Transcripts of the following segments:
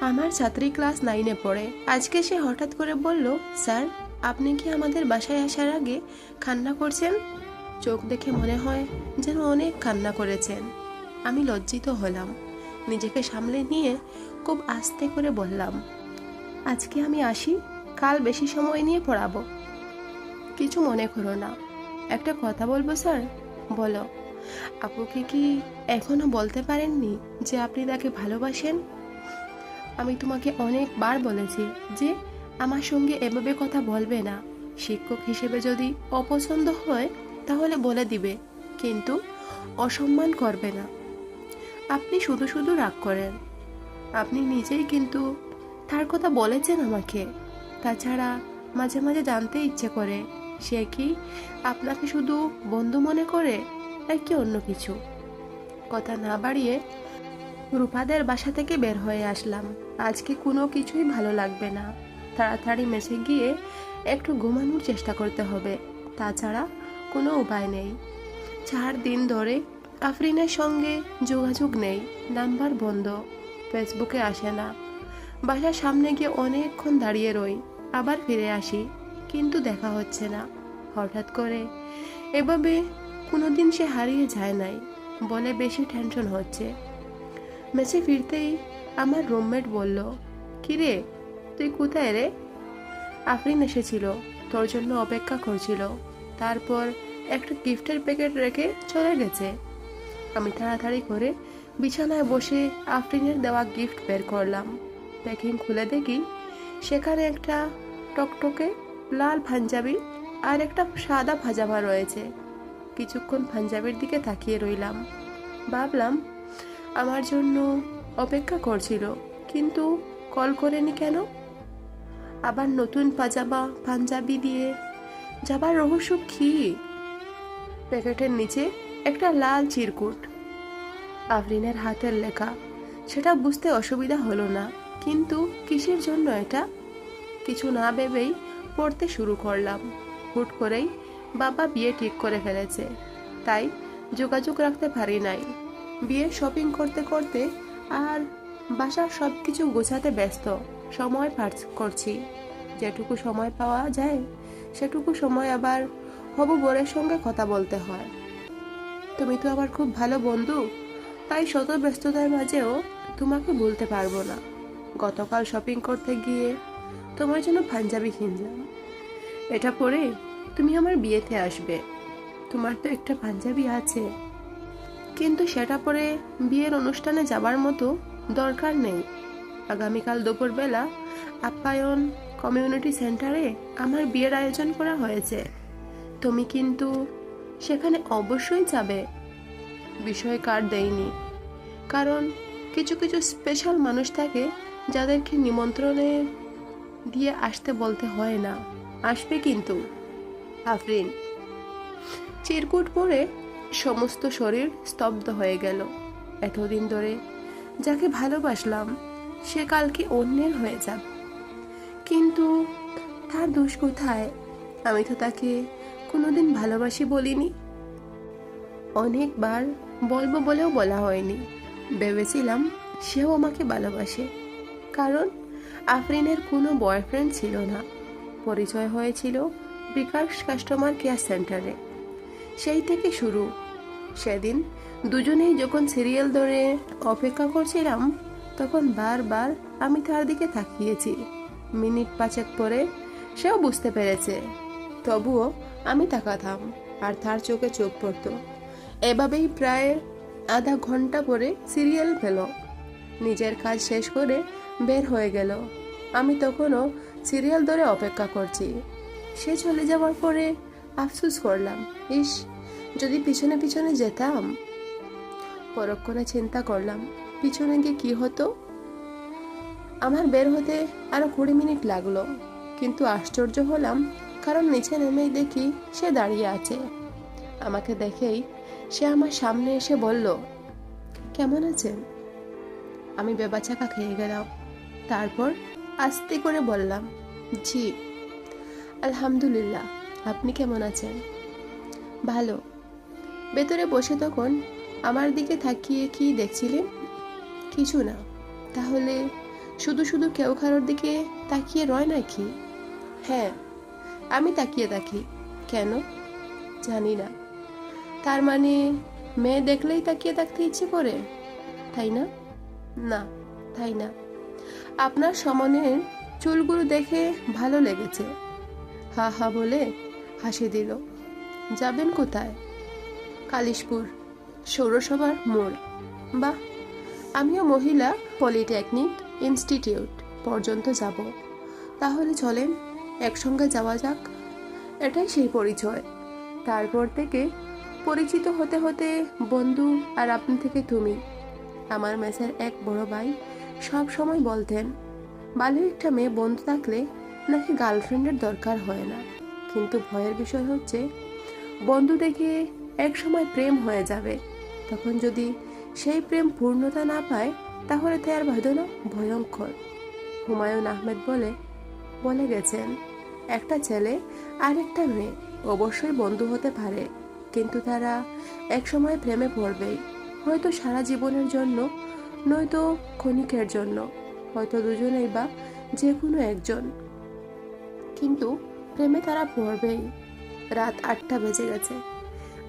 আমার ছাত্রী ক্লাস নাইনে পড়ে। আজকে সে হঠাৎ করে বলল, স্যার, আপনি কি আমাদের বাসায় আসার আগে কান্না করছেন? চোখ দেখে মনে হয় যেন অনেক কান্না করেছেন। আমি লজ্জিত হলাম। নিজেকে সামলে নিয়ে খুব আস্তে করে বললাম, আজকে আমি আসি, কাল বেশি সময় নিয়ে পড়াবো। কিছু মনে করো না। একটা কথা বলব, স্যার? বলো আপুকে কি এখনও বলতে পারেননি যে আপনি তাকে ভালোবাসেন? আমি তোমাকে অনেকবার বলেছি যে আমার সঙ্গে এভাবে কথা বলবে না। শিক্ষক হিসেবে যদি অপছন্দ হয়, তাহলে বলে দিবে, কিন্তু অসম্মান করবে না। আপনি শুধু শুধু রাগ করেন। আপনি নিজেই কিন্তু তার কথা বলেছেন আমাকে। তাছাড়া মাঝে মাঝে জানতে ইচ্ছে করে, সে কি আপনাকে শুধু বন্ধু মনে করে, নাকি অন্য কিছু? কথা না বাড়িয়ে রূপাদের বাসা থেকে বের হয়ে আসলাম। আজকে কোনো কিছুই ভালো লাগবে না। তাড়াতাড়ি মেসে গিয়ে একটু ঘুমানোর চেষ্টা করতে হবে। তাছাড়া কোনো উপায় নেই। চার দিন ধরে আফরিনের সঙ্গে যোগাযোগ নেই। নাম্বার বন্ধ। ফেসবুকে আসে না। বাসার সামনে গিয়ে অনেকক্ষণ দাঁড়িয়ে রই। আবার ফিরে আসি, কিন্তু দেখা হচ্ছে না। হঠাৎ করে এভাবে কোনোদিন সে হারিয়ে যায় নাই। বলে বেশি টেনশন হচ্ছে। মেসে ফিরতেই আমার রুমমেট বলল, কিরে, তুই কোথায় রে? আফরিন এসেছিল, তোর জন্য অপেক্ষা করছিল। তারপর একটা গিফটের প্যাকেট রেখে চলে গেছে। আমি তাড়াতাড়ি করে বিছানায় বসে আফরিনের দেওয়া গিফট বের করলাম। প্যাকিং খুলে দেখি সেখানে একটা টকটকে লাল পাঞ্জাবি আর একটা সাদা পাজামা রয়েছে। কিছুক্ষণ পাঞ্জাবির দিকে তাকিয়ে রইলাম। ভাবলাম আমার জন্য অপেক্ষা করছিল, কিন্তু কল করেনি কেন? আবার নতুন পাজামা, পাঞ্জাবি দিয়ে যাবার রহস্য কি? প্যাকেটের নিচে একটা লাল চিরকুট। আফরিনের হাতের লেখা, সেটা বুঝতে অসুবিধা হলো না, কিন্তু কিসের জন্য এটা? কিছু না ভেবেই পড়তে শুরু করলাম। হুট করেই বাবা বিয়ে ঠিক করে ফেলেছে, তাই যোগাযোগ রাখতে পারি নাই। বিয়ে শপিং করতে করতে আর বাসার সব কিছু গোছাতে ব্যস্ত। সময় পার করছি। যেটুকু সময় পাওয়া যায়, সেটুকু সময় আবার হবু বরের সঙ্গে কথা বলতে হয়। তুমি তো আবার খুব ভালো বন্ধু, তাই শত ব্যস্ততার মাঝেও তোমাকে বলতে পারব না। গতকাল শপিং করতে গিয়ে তোমার জন্য পাঞ্জাবি কিনলাম। এটা পরে তুমি আমার বিয়েতে আসবে। তোমার তো একটা পাঞ্জাবি আছে। কিন্তু সেটা পরে বিয়ের অনুষ্ঠানে যাবার মতো দরকার নেই। আগামীকাল দুপুরবেলা আপ্যায়ন কমিউনিটি সেন্টারে আমার বিয়ের আয়োজন করা হয়েছে। তুমি কিন্তু সেখানে অবশ্যই যাবে। বিষয় কার্ড দেয়নি। কারণ কিছু কিছু স্পেশাল মানুষ থাকে যাদেরকে নিমন্ত্রণে দিয়ে আসতে বলতে হয় না। আসবে কিন্তু। আফরিন, চিরকুট পরে সমস্ত শরীর স্তব্ধ হয়ে গেল। এতদিন ধরে যাকে ভালোবাসলাম, সে কালকে অন্যের হয়ে যাবে কিন্তু তার দোষ কোথায়? আমি তো তাকে কোনোদিন ভালোবাসি বলিনি। অনেকবার বলব বলেও বলা হয়নি। ভেবেছিলাম সেও আমাকে ভালোবাসে, কারণ আফরিনের কোনো বয়ফ্রেন্ড ছিল না। পরিচয় হয়েছিল বিকাশ কাস্টমার কেয়ার সেন্টারে। সেই থেকে শুরু। সেদিন দুজনেই যখন সিরিয়াল ধরে অপেক্ষা করছিলাম, তখন বারবার আমি তার দিকে তাকিয়েছি। মিনিট পাঁচেক পরে সেও বুঝতে পেরেছে, তবুও আমি তাকাতাম আর তার চোখে চোখ পড়তো। এভাবেই প্রায় আধা ঘণ্টা পরে সিরিয়াল পেল। নিজের কাজ শেষ করে বের হয়ে গেল। আমি তখনও সিরিয়াল ধরে অপেক্ষা করছি। সে চলে যাওয়ার পরে আফসুস করলাম, ইস যদি পিছনে পিছনে যেতাম পরক্ষণে চিন্তা করলাম, পিছনে গিয়ে কি হতো? আমার বের হতে আরও কুড়ি মিনিট লাগল, কিন্তু আশ্চর্য হলাম, কারণ নিচে নেমেই দেখি সে দাঁড়িয়ে আছে। আমাকে দেখেই সে আমার সামনে এসে বলল, কেমন আছেন? আমি বেবাচাকা খেয়ে গেলাম। তারপর আস্তে করে বললাম, জি, আলহামদুলিল্লাহ, আপনি কেমন আছেন? ভালো ভেতরে বসে তখন আমার দিকে তাকিয়ে কি দেখছিলেন কিছু না। তাহলে শুধু শুধু কেউ কারোর দিকে তাকিয়ে রয় নাকি? হ্যাঁ আমি তাকিয়ে থাকি। কেন? জানি না। তার মানে মেয়ে দেখলেই তাকিয়ে থাকতে ইচ্ছে করে? তাই না? না, তাই না। আপনার সমনের চুলগুলো দেখে ভালো লেগেছে। হা হা বলে হাসি দিল। যাবেন কোথায়? কালিশপুর, সৌরসভার মোড় বাহ আমিও মহিলা পলিটেকনিক ইনস্টিটিউট পর্যন্ত যাব। তাহলে চলেন একসঙ্গে যাওয়া যাক। এটাই সেই পরিচয়। তারপর থেকে পরিচিত হতে হতে বন্ধু আর আপনি থেকে তুমি। আমার মেসের এক বড় ভাই সব সময় বলতেন ভালো একটা মেয়ে বন্ধু থাকলে নাকি গার্লফ্রেন্ডের দরকার হয় না। কিন্তু ভয়ের বিষয় হচ্ছে, বন্ধু দেখে এক সময় প্রেম হয়ে যাবে। তখন যদি সেই প্রেম পূর্ণতা না পায়, তাহলে তার বেদনা ভয়ঙ্কর। হুমায়ুন আহমেদ বলে বলে গেছেন, একটা ছেলে আর একটা মেয়ে অবশ্যই বন্ধু হতে পারে, কিন্তু তারা একসময় প্রেমে পড়বেই হয়তো সারা জীবনের জন্য, নয়তো ক্ষণিকের জন্য, হয়তো দুজনেই বা যে কোনো একজন। কিন্তু প্রেমে তারা পড়বেই। রাত আটটা বেজে গেছে।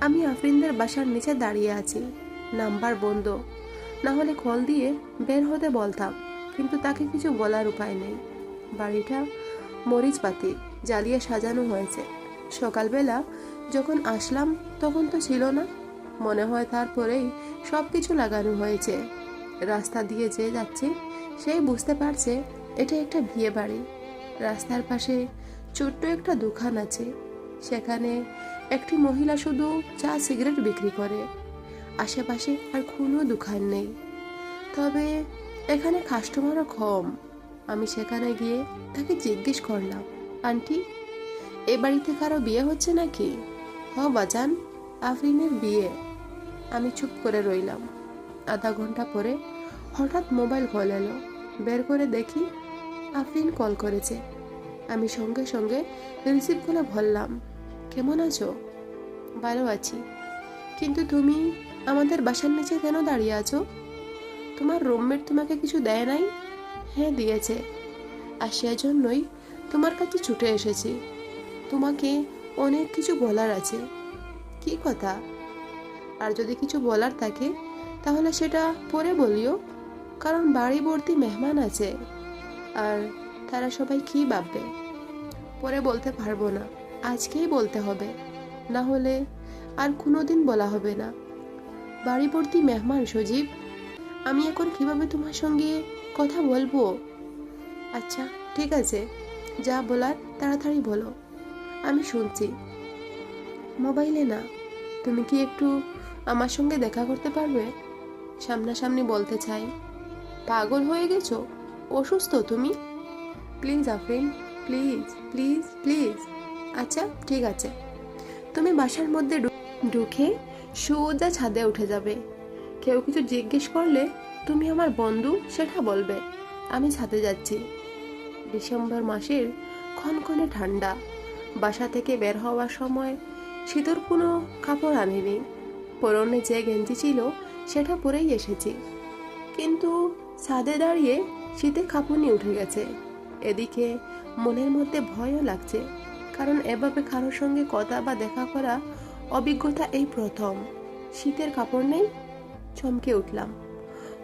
আমি আফরিনদের বাসার নিচে দাঁড়িয়ে আছি। নাম্বার বন্ধ। না হলে কল দিয়ে বের হতে বলতাম, কিন্তু তাকে কিছু বলার উপায় নেই। বাড়িটা মরিচ পাতি জ্বালিয়ে সাজানো হয়েছে। সকালবেলা যখন আসলাম, তখন তো ছিল না। মনে হয় তারপরেই সব কিছু লাগানো হয়েছে। রাস্তা দিয়ে যে যাচ্ছে সেই বুঝতে পারছে এটা একটা বিয়ে বাড়ি। রাস্তার পাশে ছোট্ট একটা দোকান আছে। সেখানে একটি মহিলা শুধু চা সিগারেট বিক্রি করে। আশেপাশে আর কোনো দোকান নেই। তবে এখানে কাস্টমারও কম। আমি সেখানে গিয়ে তাকে জিজ্ঞেস করলাম, আন্টি, এ বাড়িতে কারও বিয়ে হচ্ছে নাকি? হ বাজান, আফরিনের বিয়ে। আমি চুপ করে রইলাম। আধা ঘণ্টা পরে হঠাৎ মোবাইল কল এলো। বের করে দেখি আফরিন কল করেছে। আমি সঙ্গে সঙ্গে রিসিভ করে বললাম কেমন আছো? ভালো আছি। কিন্তু তুমি আমাদের বাসার নিচে কেন দাঁড়িয়ে আছো? তোমার রুমমেট তোমাকে কিছু দেয় নাই? হ্যাঁ দিয়েছে। আর সেজন্যই তোমার কাছে ছুটে এসেছি। তোমাকে অনেক কিছু বলার আছে। কি কথা? আর যদি কিছু বলার থাকে, তাহলে সেটা পরে বলিও। কারণ বাড়ি ভর্তি মেহমান আছে। আর তারা সবাই কি ভাববে? পরে বলতে পারব না। আজকেই বলতে হবে। না হলে আর কোনোদিন বলা হবে না। বাড়ি মেহমান সজীব, আমি এখন কীভাবে তোমার সঙ্গে কথা বলব? আচ্ছা ঠিক আছে। যা বলার তাড়াতাড়ি বলো। আমি শুনছি। মোবাইলে না, তুমি কি একটু আমার সঙ্গে দেখা করতে পারবে? সামনাসামনি বলতে চাই। পাগল হয়ে গেছো? অসুস্থ তুমি? Please Afrin, please please please. আচ্ছা ঠিক আছে। তুমি বাসার মধ্যে ঢুকে সোজা ছাদে উঠে যাবে। কেউ কিছু জিজ্ঞেস করলে তুমি আমার বন্ধু, সেটা বলবে। আমি ছাদে যাচ্ছি। ডিসেম্বর মাসের ক্ষণক্ষণে ঠান্ডা। বাসা থেকে বের হওয়ার সময় শীতর কোনো কাপড় আনিনি। পরনে যে গেঞ্জি ছিল, সেটা পরেই এসেছি। কিন্তু ছাদে দাঁড়িয়ে শীতে কাঁপুনি উঠে গেছে। এদিকে মনের মধ্যে ভয়ও লাগছে। কারণ এভাবে কারোর সঙ্গে কথা বা দেখা করা অভিজ্ঞতা এই প্রথম। শীতের কাপড় নেই, চমকে উঠলাম।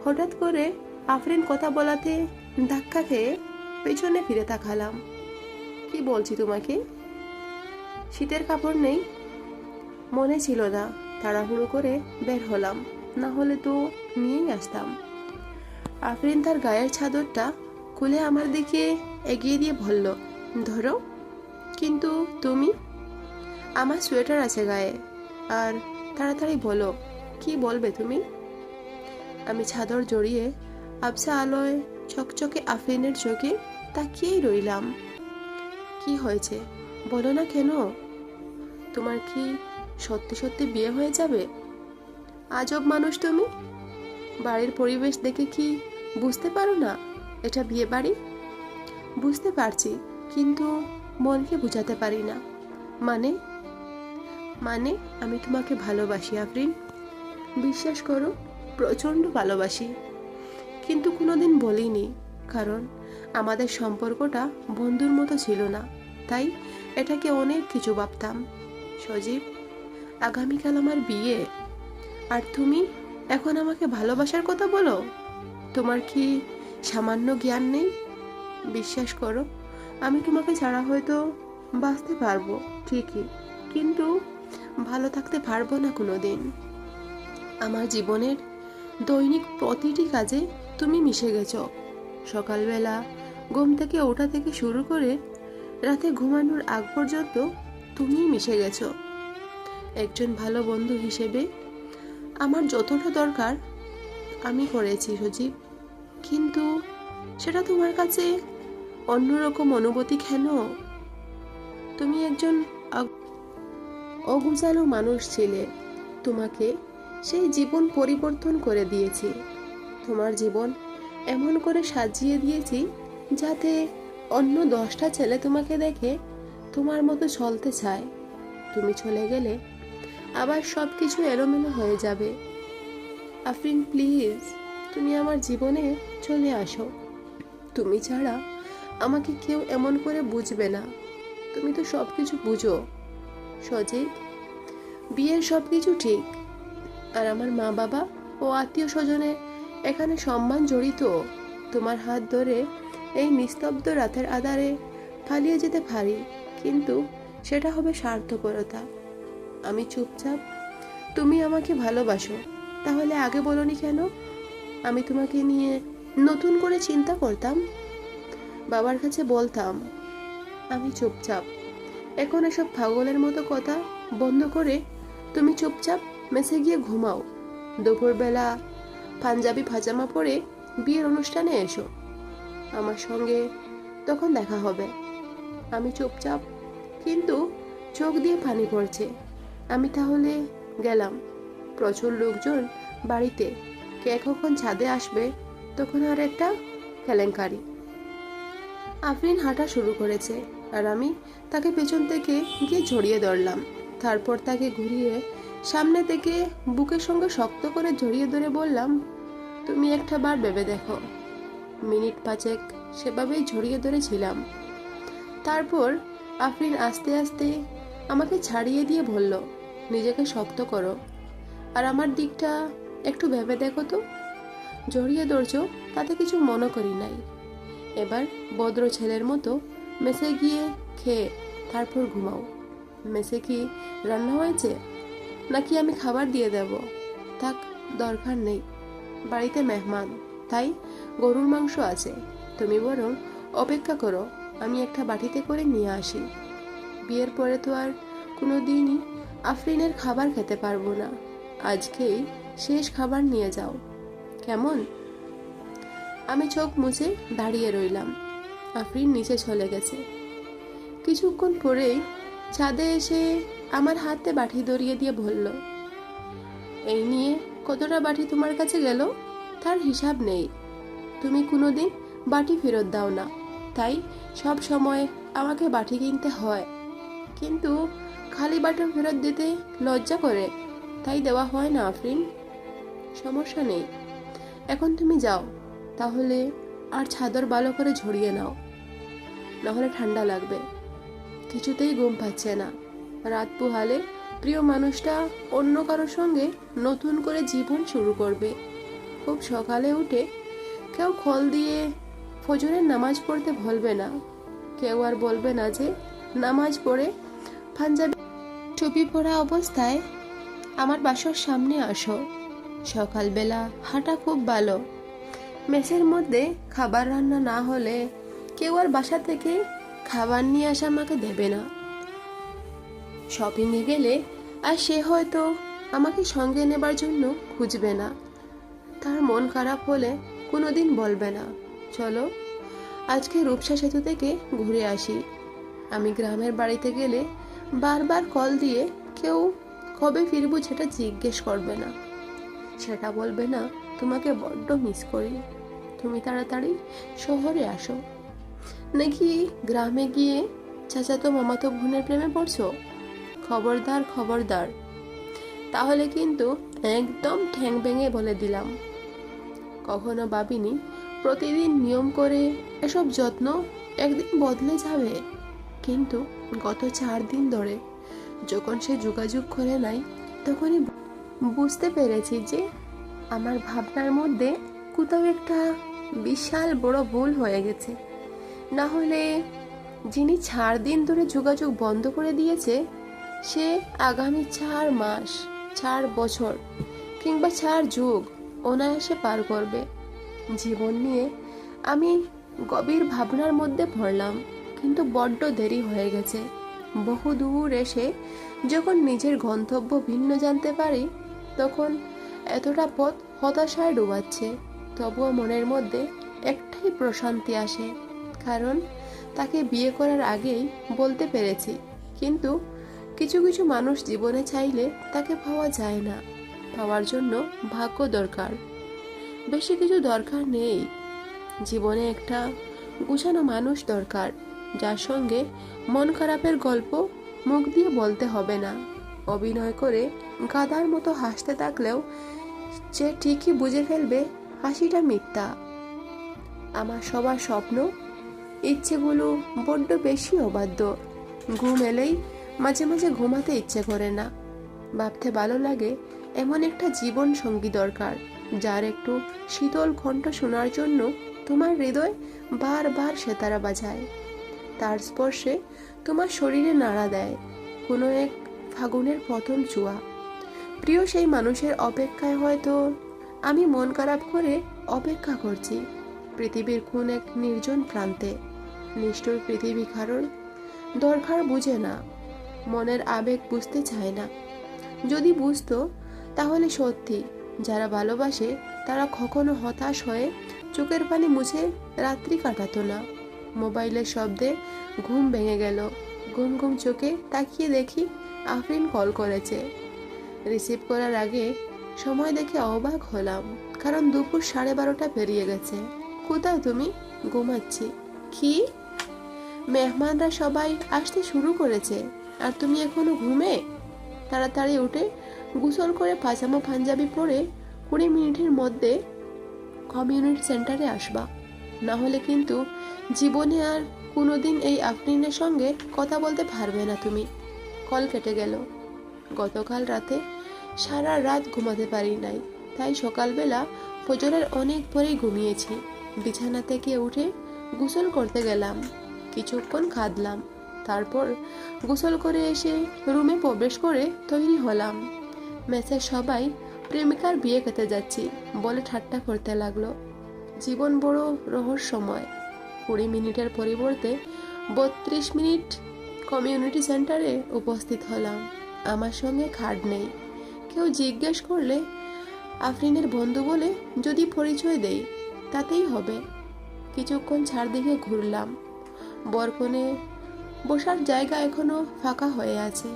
হঠাৎ করে আফরিন কথা বলাতে ধাক্কা খেয়ে পেছনে ফিরে তাকালাম। কি বলছি তোমাকে? শীতের কাপড় নেই? মনে ছিল না। তাড়াহুড়ো করে বের হলাম। না হলে তো নিয়েই আসতাম। আফরিন তার গায়ের চাদরটা খুলে আমার দিকে এগিয়ে দিয়ে বলল, ধরো। কিন্তু তুমি? আমার সোয়েটার আছে গায়ে। আর তাড়াতাড়ি বলো, কি বলবে তুমি? আমি ছাদর জড়িয়ে আবসা আলোয় চকচকে আফরিনের চোখে তাকিয়েই রইলাম। কি হয়েছে? বলো না কেন? তোমার কি সত্যি সত্যি বিয়ে হয়ে যাবে? আজব মানুষ তুমি। বাড়ির পরিবেশ দেখে কি বুঝতে পারো না? এটা বিয়ে বাড়ি বুঝতে পারছি, কিন্তু মনকে বোঝাতে পারি না। মানে? মানে আমি তোমাকে ভালোবাসি, আফরিন। বিশ্বাস করো, প্রচণ্ড ভালোবাসি। কিন্তু কোনোদিন বলিনি, কারণ আমাদের সম্পর্কটা বন্ধুর মতো ছিল না। তাই এটাকে অনেক কিছু ভাবতাম। সজীব, আগামীকাল আমার বিয়ে। আর তুমি এখন আমাকে ভালোবাসার কথা বলো? তোমার কি সামান্য জ্ঞান নেই? বিশ্বাস করো। আমি তোমাকে ছাড়া হয়তো বাঁচতে পারব, ঠিকই। কিন্তু ভালো থাকতে পারব না কোনো দিন আমার জীবনের দৈনিক প্রতিটি কাজে তুমি মিশে গেছ। সকালবেলা ঘুম থেকে ওঠা থেকে শুরু করে রাতে ঘুমানোর আগ পর্যন্ত তুমিই মিশে গেছ। একজন ভালো বন্ধু হিসেবে আমার যতটা দরকার আমি করেছি সজীব। কিন্তু সেটা তোমার কাছে অন্যরকম অনুভূতি কেন? তুমি একজন অগুজালো মানুষ ছিলে। তোমাকে সেই জীবন পরিবর্তন করে দিয়েছি। তোমার জীবন এমন করে সাজিয়ে দিয়েছি যাতে অন্য দশটা ছেলে তোমাকে দেখে তোমার মতো চলতে চায়। তুমি চলে গেলে আবার সব কিছু এলোমেলো হয়ে যাবে। আফরিন, প্লিজ, তুমি আমার জীবনে চলে আসো। তুমি ছাড়া আমাকে কেউ এমন করে বুঝবে না। তুমি তো সব কিছু বুঝো। সজীব, বিয়ের সব কিছু ঠিক। আর আমার মা বাবা ও আত্মীয় স্বজনে এখানে সম্মান জড়িত। তোমার হাত ধরে এই নিস্তব্ধ রাতের আধারে পালিয়ে যেতে পারি, কিন্তু সেটা হবে স্বার্থপরতা। আমি চুপচাপ, তুমি আমাকে ভালোবাসো। তাহলে আগে বলনি কেন? আমি তোমাকে নিয়ে নতুন করে চিন্তা করতাম? বাবার কাছে বলতাম, আমি চুপচাপ। এখন এসব পাগলের মতো কথা বন্ধ করে তুমি চুপচাপ মেসে গিয়ে ঘুমাও। দুপুরবেলা পাঞ্জাবি পাজামা পরে বিয়ের অনুষ্ঠানে এসো। আমার সঙ্গে তখন দেখা হবে। আমি চুপচাপ, কিন্তু চোখ দিয়ে পানি পড়ছে। আমি তাহলে গেলাম। প্রচুর লোকজন বাড়িতে। কে কখন ছাদে আসবে তখন আর একটা কেলেঙ্কারি। আফরিন হাঁটা শুরু করেছে আর আমি তাকে পেছন থেকে গিয়ে জড়িয়ে ধরলাম। তারপর তাকে ঘুরিয়ে সামনে থেকে বুকের সঙ্গে শক্ত করে জড়িয়ে ধরে বললাম, তুমি একটা বার ভেবে দেখো। মিনিট পাঁচেক সেভাবেই জড়িয়ে ধরেছিলাম। তারপর আফরিন আস্তে আস্তে আমাকে ছাড়িয়ে দিয়ে বলল, নিজেকে শক্ত করো। আর আমার দিকটা একটু ভেবে দেখো তো। জড়িয়ে ধরছ, তাতে কিছু মনে করি নাই। এবার ভদ্র ছেলের মতো মেসে গিয়ে খেয়ে তারপর ঘুমাও। মেসে কি রান্না হয়েছে? নাকি আমি খাবার দিয়ে দেব? থাক, দরকার নেই। বাড়িতে মেহমান, তাই গরুর মাংস আছে। তুমি বরং অপেক্ষা করো, আমি একটা বাটিতে করে নিয়ে আসি। বিয়ের পরে তো আর কোনো দিনই আফরিনের খাবার খেতে পারব না। আজকেই শেষ খাবার নিয়ে যাও। কেমন? আমি চোখ মুছে দাঁড়িয়ে রইলাম। আফরিন নিচে চলে গেছে। কিছুক্ষণ পরেই ছাদে এসে আমার হাতে বাটি ধরিয়ে দিয়ে বলল, এই নিয়ে কতটা বাটি তোমার কাছে গেল? তার হিসাব নেই। তুমি কোনোদিন বাটি ফেরত দাও না। তাই সব সময় আমাকে বাটি কিনতে হয়। কিন্তু খালি বাটি ফেরত দিতে লজ্জা করে। তাই দেওয়া হয় না, আফরিন। সমস্যা নেই। এখন তুমি যাও। তাহলে আর ছাদর ভালো করে ঝরিয়ে নাও। নাহলে ঠান্ডা লাগবে। কিছুতেই ঘুম পাচ্ছে না। রাত পোহালে প্রিয় মানুষটা অন্য কারোর সঙ্গে নতুন করে জীবন শুরু করবে। খুব সকালে উঠে কেউ খল দিয়ে ফজরের নামাজ পড়তে ভুলবে না। কেউ আর বলবে না যে নামাজ পড়ে পাঞ্জাবি টুপি পরা অবস্থায় আমার বাসার সামনে আসো। সকালবেলা হাঁটা খুব ভালো। মেসের মধ্যে খাবার রান্না না হলে কেউ আর বাসা থেকে খাবার নিয়ে আসা আমাকে দেবে না। শপিংয়ে গেলে আর সে হয়তো আমাকে সঙ্গে নেবার জন্য খুঁজবে না। তার মন খারাপ হলে কোনোদিন বলবে না, চলো, আজকে রূপসা সেতু থেকে ঘুরে আসি। আমি গ্রামের বাড়িতে গেলে বারবার কল দিয়ে কেউ কবে ফিরবো সেটা জিজ্ঞেস করবে না। সেটা বলবে না তোমাকে বড্ড মিস করি। তুমি তাড়াতাড়ি শহরে আসো। নাকি গ্রামে গিয়ে চাচাতো, মামাতো বোনের প্রেমে পড়ছো? খবরদার খবরদার। তাহলে কিন্তু একদম ঠ্যাং ভেঙে বলে দিলাম। কখনো ভাবিনি প্রতিদিন নিয়ম করে এসব যত্ন একদিন বদলে যাবে। কিন্তু গত চার দিন ধরে যখন সে যোগাযোগ করে নাই, তখনই বুঝতে পেরেছি যে আমার ভাবনার মধ্যে কোথাও একটা বিশাল বড় ভুল হয়ে গেছে। না হলে যিনি চার দিন ধরে যোগাযোগ বন্ধ করে দিয়েছে, সে আগামী চার মাস, চার বছর কিংবা চার যুগ অনায়াসে পার করবে। জীবন নিয়ে আমি গভীর ভাবনার মধ্যে পড়লাম, কিন্তু বড্ড দেরি হয়ে গেছে। বহু দূর এসে যখন নিজের গন্তব্য ভিন্ন জানতে পারি, তখন এতটা পথ হতাশায় ডুবাচ্ছে। তবুও মনের মধ্যে একটাই প্রশান্তি আসে, কারণ তাকে বিয়ে করার আগেই বলতে পেরেছি। কিন্তু কিছু কিছু মানুষ জীবনে চাইলে তাকে পাওয়া যায় না। পাওয়ার জন্য ভাগ্য দরকার। বেশি কিছু দরকার নেই। জীবনে একটা গুছানো মানুষ দরকার, যার সঙ্গে মন খারাপের গল্প মুখ দিয়ে বলতে হবে না। অভিনয় করে গাদার মতো হাসতে থাকলেও সে ঠিকই বুঝে ফেলবে হাসিটা মিথ্যা। আমার সবার স্বপ্ন, ইচ্ছেগুলো বড্ড বেশি অবাধ্য। ঘুম এলেই মাঝে মাঝে ঘুমাতে ইচ্ছে করে না। ভাবতে ভালো লাগে এমন একটা জীবন সঙ্গী দরকার, যার একটু শীতল কণ্ঠ শোনার জন্য তোমার হৃদয় বারবার সেতারা বাজায়। তার স্পর্শে তোমার শরীরে নাড়া দেয়, কোনো এক ফাগুনের প্রথম চুয়া। প্রিয় সেই মানুষের অপেক্ষায় হয়তো আমি মন খারাপ করে অপেক্ষা করছি। পৃথিবীর কোন এক নির্জন প্রান্তে। নিষ্ঠুর পৃথিবী কারণ দরকার বুঝে না। মনের আবেগ বুঝতে চায় না। যদি বুঝতো, তাহলে সত্যি, যারা ভালোবাসে, তারা কখনো হতাশ হয়ে চোখের পানি মুছে রাত্রি কাটাতো না। মোবাইলের শব্দে ঘুম ভেঙে গেল। ঘুম ঘুম চোখে তাকিয়ে দেখি, আফরিন কল করেছে। রিসিভ করার আগে সময় দেখে অবাক হলাম, কারণ দুপুর সাড়ে বারোটা পেরিয়ে গেছে। কোথায় তুমি? ঘুমাচ্ছি। কি? মেহমানরা সবাই আসতে শুরু করেছে, আর তুমি এখনও ঘুমে? তাড়াতাড়ি উঠে গোসল করে পাজামা পাঞ্জাবি পরে কুড়ি মিনিটের মধ্যে কমিউনিটি সেন্টারে আসবা। না হলে কিন্তু জীবনে আর কোনোদিন এই আফরিনের সঙ্গে কথা বলতে পারবে না তুমি। কল কেটে গেল। গতকাল রাতে সারা রাত ঘুমাতে পারি নাই। তাই সকালবেলা ফজরের অনেক পরেই ঘুমিয়েছি। বিছানা থেকে উঠে গোসল করতে গেলাম। কিছুক্ষণ খাদলাম। তারপর গোসল করে এসে রুমে প্রবেশ করে তৈরি হলাম। মেসের সবাই প্রেমিকার বিয়ে খেতে যাচ্ছি বলে ঠাট্টা করতে লাগল। জীবন বড় রহস্যময়। কুড়ি মিনিটের পরিবর্তে বত্রিশ মিনিট কমিউনিটি সেন্টারে উপস্থিত হলাম। আমার সঙ্গে খাট নেই। কেউ জিজ্ঞেস করলে আফরিনের বন্ধু বলে যদি পরিচয় দেই, তাতেই হবে। কিছুক্ষণ চারদিকে ঘুরলাম। বরকনে বসার জায়গা এখনও ফাঁকা হয়ে আছে।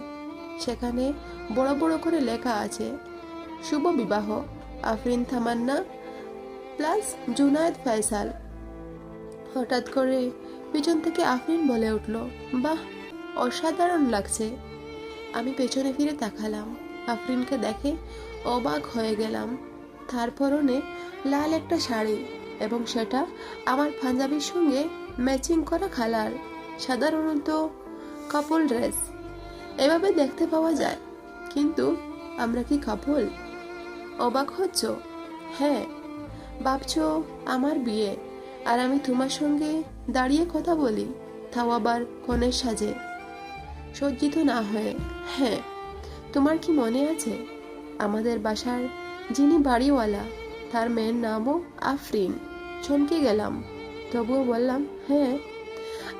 সেখানে বড় বড় করে লেখা আছে, শুভ বিবাহ, আফরিন থামান্না, প্লাস জুনায়েদ ফয়সাল। হঠাৎ করে পিছন থেকে আফরিন বলে উঠল, বাহ, অসাধারণ লাগছে। আমি পেছনে ফিরে তাকালাম। আফরিনকে দেখে অবাক হয়ে গেলাম। তার পরনে লাল একটা শাড়ি এবং সেটা আমার পাঞ্জাবির সঙ্গে ম্যাচিং করা খালার সাধারণত কাপল ড্রেস। এভাবে দেখতে পাওয়া যায়, কিন্তু আমরা কি কাপল? অবাক হচ্ছ? হ্যাঁ ভাবছ আমার বিয়ে, আর আমি তোমার সঙ্গে দাঁড়িয়ে কথা বলি, তাও আবার কনের সাজে। সজ্জিত না হয়ে হ্যাঁ তোমার কি মনে আছে? আমাদের বাসার যিনি বাড়িওয়ালা, তার মেয়ের নামও আফরিন। চমকে গেলাম। তবুও বললাম হ্যাঁ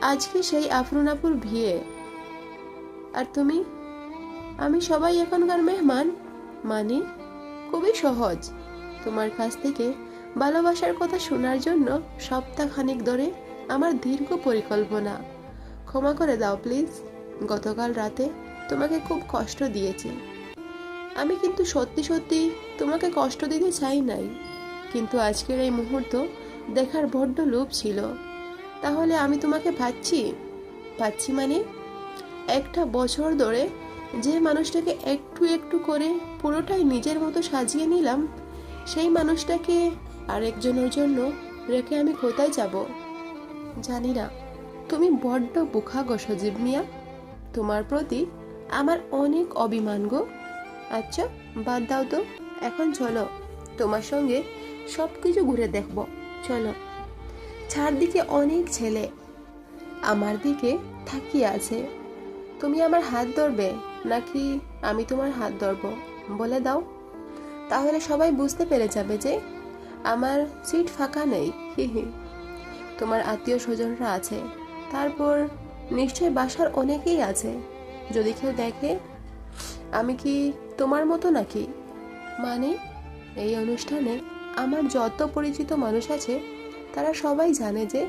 আজকে সেই আফরুন আপুর বিয়ে। আর তুমি? আমি সবাই এখনকার মেহমান। মানে? খুবই সহজ। তোমার কাছ থেকে ভালোবাসার কথা শোনার জন্য সপ্তাহখানিক ধরে আমার দীর্ঘ পরিকল্পনা। ক্ষমা করে দাও, প্লিজ। গতকাল রাতে তোমাকে খুব কষ্ট দিয়েছি। আমি কিন্তু সত্যি সত্যি তোমাকে কষ্ট দিতে চাই নাই। কিন্তু আজকের এই মুহূর্ত দেখার বড্ড লোভ ছিল। তাহলে আমি তোমাকে পাচ্ছি? পাচ্ছি মানে? একটা বছর ধরে যে মানুষটাকে একটু একটু করে পুরোটাই নিজের মতো সাজিয়ে নিলাম, সেই মানুষটাকে আরেকজনের জন্য রেখে আমি কোথায় যাব? জানি না। তুমি বড্ড বোখা গো সজীব মিয়া। তোমার প্রতি আমার অনেক অভিমান গো। আচ্ছা বাদ দাও তো। এখন চলো, তোমার সঙ্গে সব কিছু ঘুরে দেখব। চলো। চারদিকে অনেক ছেলে। আমার দিকে তাকিয়ে আছে। তুমি আমার হাত ধরবে নাকি আমি তোমার হাত ধরবো? বলে দাও। তাহলে সবাই বুঝতে পেরে যাবে যে আমার সিট ফাঁকা নেই। তোমার আত্মীয় স্বজনরা আছে। তারপর নিশ্চয় বাসার অনেকেই আছে। যদি কেউ দেখে, আমি কি তোমার মতো নাকি? মানে এই অনুষ্ঠানে আমার যত পরিচিত মানুষ আছে, তারা সবাই জানে যে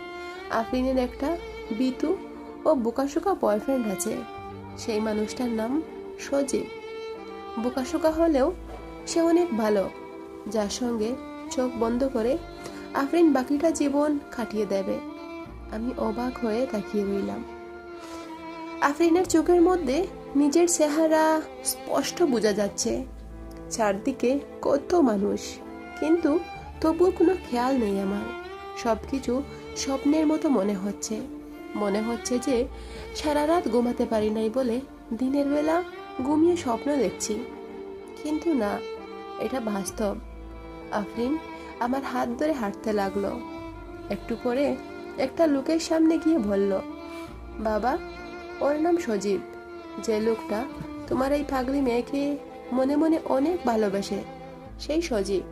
আফরিনের একটা বিতু ও বোকাশোকা বয়ফ্রেন্ড আছে। সেই মানুষটার নাম সজীব। বোকাশোকা হলেও সে অনেক ভালো, যার সঙ্গে চোখ বন্ধ করে আফরিন বাকিটা জীবন কাটিয়ে দেবে। আমি অবাক হয়ে তাকিয়ে রইলাম। আফরিনের চোখের মধ্যে নিজের চেহারা স্পষ্ট বোঝা যাচ্ছে। চারদিকে কত মানুষ। কিন্তু তবুও কোনো খেয়াল নেই আমার। সব কিছু স্বপ্নের মতো মনে হচ্ছে। মনে হচ্ছে যে সারা রাত ঘুমাতে পারি নাই বলে দিনের বেলা ঘুমিয়ে স্বপ্ন দেখছি। কিন্তু না, এটা বাস্তব। আফরিন আমার হাত ধরে হাঁটতে লাগল। একটু পরে একটা লোকের সামনে গিয়ে বলল, বাবা ওর নাম সজীব। যে লোকটা তোমার এই পাগলি মেয়েকে মনে মনে অনেক ভালোবাসে, সেই সজীব।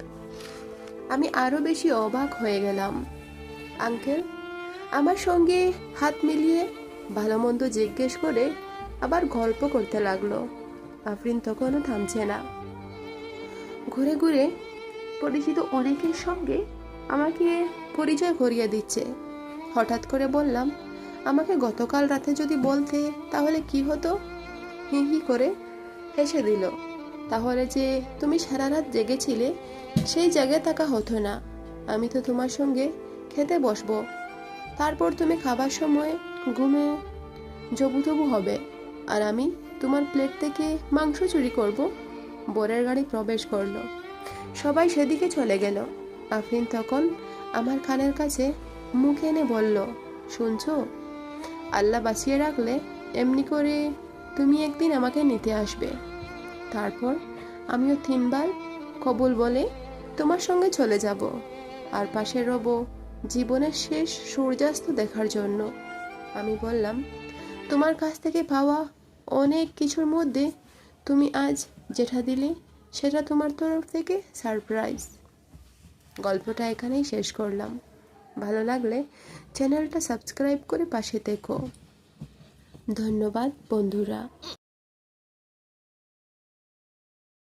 আমি আরও বেশি অবাক হয়ে গেলাম। আঙ্কেল, আমার সঙ্গে হাত মিলিয়ে ভালো মন্দ জিজ্ঞেস করে আবার গল্প করতে লাগল। আফরিন তখনও থামছে না। ঘুরে ঘুরে পরিচিত অনেকের সঙ্গে আমাকে পরিচয় করিয়ে দিচ্ছে। হঠাৎ করে বললাম আমাকে গতকাল রাতে যদি বলতে, তাহলে কি হতো? হি হি করে হেসে দিল। তাহলে যে তুমি সারা রাত জেগেছিলে, সেই জায়গায় থাকা হতো না। আমি তো তোমার সঙ্গে খেতে বসবো। তারপর তুমি খাবার সময় ঘুমে জবুতবু হবে। আর আমি তোমার প্লেট থেকে মাংস চুরি করব। বরের গাড়ি প্রবেশ করল। সবাই সেদিকে চলে গেল। আফরিন তখন আমার কানের কাছে মুখ এনে বলল, শুনছো? আল্লাহ বাঁচিয়ে রাখলে এমনি করে তুমি একদিন আমাকে নিতে আসবে। তারপর আমিও তিনবার কবুল বলে তোমার সঙ্গে চলে যাব আর পাশে রব জীবনের শেষ সূর্যাস্ত দেখার জন্য। আমি বললাম, তোমার কাছ থেকে পাওয়া অনেক কিছুর মধ্যে তুমি আজ যেটা দিলে সেটা তোমার তরফ থেকে সারপ্রাইজ গল্পটা এখানেই শেষ করলাম। ভালো লাগলে চ্যানেলটা সাবস্ক্রাইব করে পাশে দেখো ধন্যবাদ বন্ধুরা।